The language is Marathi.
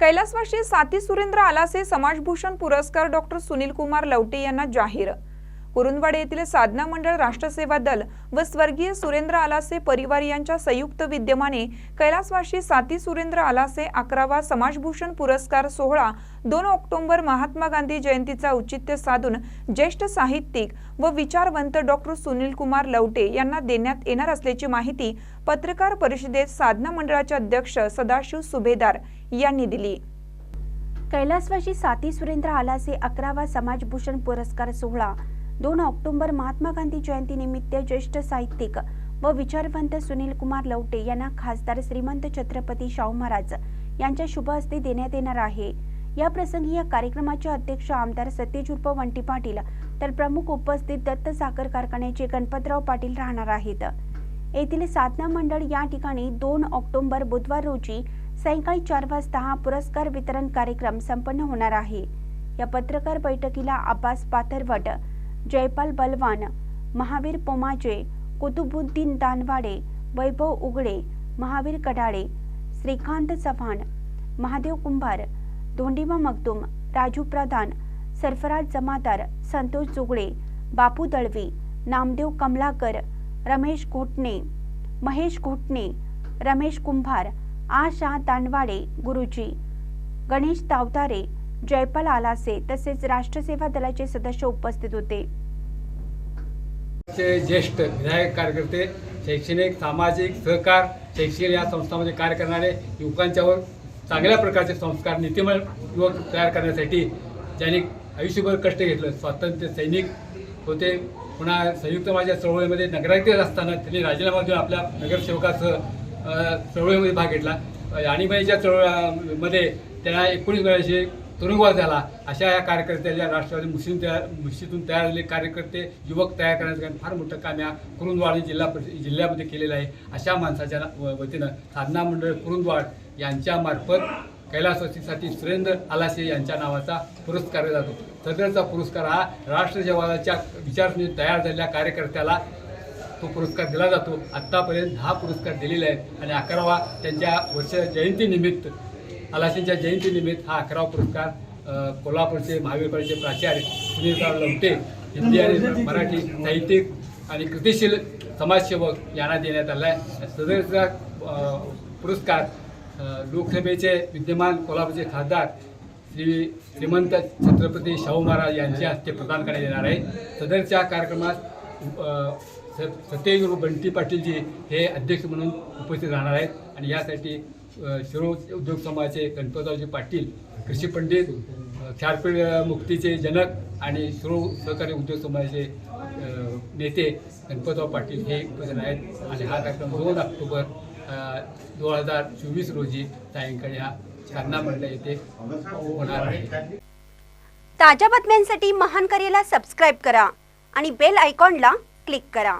कैलासवाशी साथी सुरेंद्र आलासे समाजभूषण पुरस्कार डॉक्टर सुनील कुमार लवटे यांना जाहीर. कुरुंदवाडे येथील साधना मंडळ राष्ट्रसेवा दल व स्वर्गीय सुरेंद्र आलासे परिवार यांच्या संयुक्त विद्यमाने कैलासवाशी साथी सुरेंद्र आलासे अकरावा समाजभूषण पुरस्कार सोहळा दोन ऑक्टोबर महात्मा गांधी जयंतीचा औचित्य साधून ज्येष्ठ साहित्यिक व विचारवंत डॉक्टर सुनील कुमार लवटे यांना देण्यात येणार असल्याची माहिती पत्रकार परिषदेत साधना मंडळाचे अध्यक्ष सदाशिव सुभेदार यांनी दिली. कैलासवाशी साती सुरेंद्र आलासे अकरावा समाजभूषण पुरस्कार सोहळा. दोन ऑक्टोबर महात्मा गांधी जयंती निमित्त ज्येष्ठ साहित्यिक व विचारवंत सुनील कुमार लवटे यांना खासदार श्रीमंत छत्रपती शाहू महाराज यांच्या शुभ हस्ते देण्यात येणार आहे. या प्रसंगी या कार्यक्रमाचे अध्यक्ष आमदार सत्यज उर्फ वंटी पाटील तर प्रमुख उपस्थित दत्त साखर कारखान्याचे गणपतराव पाटील राहणार आहेत. येथील साधना मंडळ या ठिकाणी दोन ऑक्टोबर बुधवार रोजी सायंकाळी चार वाजता हा पुरस्कार वितरण कार्यक्रम संपन्न होणार आहे. या पत्रकार बैठकीला अब्बास पाथरवट जयपाल बलवान महावीर पोमाजे कुतुबुद्दीन दानवाडे वैभव उगडे महावीर कडाळे श्रीकांत चव्हाण महादेव कुंभार धोंडिमा मगदूम राजू प्रधान सरफराज जमादार संतोष जुगडे बापू दळवी नामदेव कमलाकर रमेश घोटणे महेश घोटणे रमेश कुंभार आशा तानवाडे गुरुजी. गणेश तावतारे जयपाल आलासे तसेच राष्ट्रसेवा दलाचे सदस्य उपस्थित होते. ज्येष्ठ विधायक कार्यकर्ते शैक्षणिक सामाजिक सहकार शैक्षणिक या संस्थांमध्ये कार्य करणारे युवकांच्यावर चांगल्या प्रकारचे संस्कार नीतिमय युवक तयार करण्यासाठी ज्यांनी आयुष्यभर कष्ट घेतलं स्वातंत्र्य सैनिक होते. पुन्हा संयुक्त माझ्या चळवळीमध्ये नगराध्यक्ष असताना त्यांनी राजीनामा देऊन आपल्या नगरसेवकासह चळवळीमध्ये भाग घेतला. आणीबाईच्या चळवळीमध्ये त्याला एकोणीस वेळाशी तुरुंगवास झाला. अशा या कार्यकर्त्याच्या राष्ट्रवादी मुस्लिम तयार मुस्लितून तयार झालेले कार्यकर्ते युवक तयार करण्याचं फार मोठं काम या कुरुंदवाड जिल्हा परिषद जिल्ह्यामध्ये केलेलं आहे. अशा माणसाच्या व- वतीनं साधना मंडळ कुरुंदवाड यांच्यामार्फत कैलासवस्तीसाठी सुरेंद्र आलासे यांच्या नावाचा पुरस्कार जातो सदरचा पुरस्कार हा राष्ट्रसेवाच्या विचारसरणी तयार झालेल्या कार्यकर्त्याला तो पुरस्कार दिला जातो. आत्तापर्यंत दहा पुरस्कार दिलेले आहेत आणि अकरावा त्यांच्या वर्ष जयंतीनिमित्त अलाशींच्या जयंतीनिमित्त हा अकरावा पुरस्कार कोल्हापूरचे महावीर कॉलेजचे प्राचार्य सुनीलराव लवटे हिंदी आणि मराठी साहित्यिक आणि कृतिशील समाजसेवक यांना देण्यात आला आहे. सदरचा पुरस्कार लोकसभेचे विद्यमान कोल्हापूरचे खासदार श्री श्रीमंत छत्रपती शाहू महाराज यांच्या हस्ते प्रदान करण्यात येणार आहे. सदरच्या कार्यक्रमात सत्ययुग बंटी पाटीलजी हे अध्यक्ष म्हणून उपस्थित राहणार आहेत. आणि यासाठी शिरो उद्योग समाजाचे गणपतरावजी पाटील कृषी पंडित क्षारपीड मुक्तीचे जनक आणि शिरो सहकारी उद्योग समाजाचे नेते गणपतराव पाटील हे उपस्थित आहेत. आणि हा कार्यक्रम दोन ऑक्टोबर दोन हजार चोवीस रोजी सायंकाळी हा साधना मंडळ येथे होणार आहे. ताज्या बातम्यांसाठी महान करेला सबस्क्राईब करा आणि बेल आयकॉनला क्लिक करा.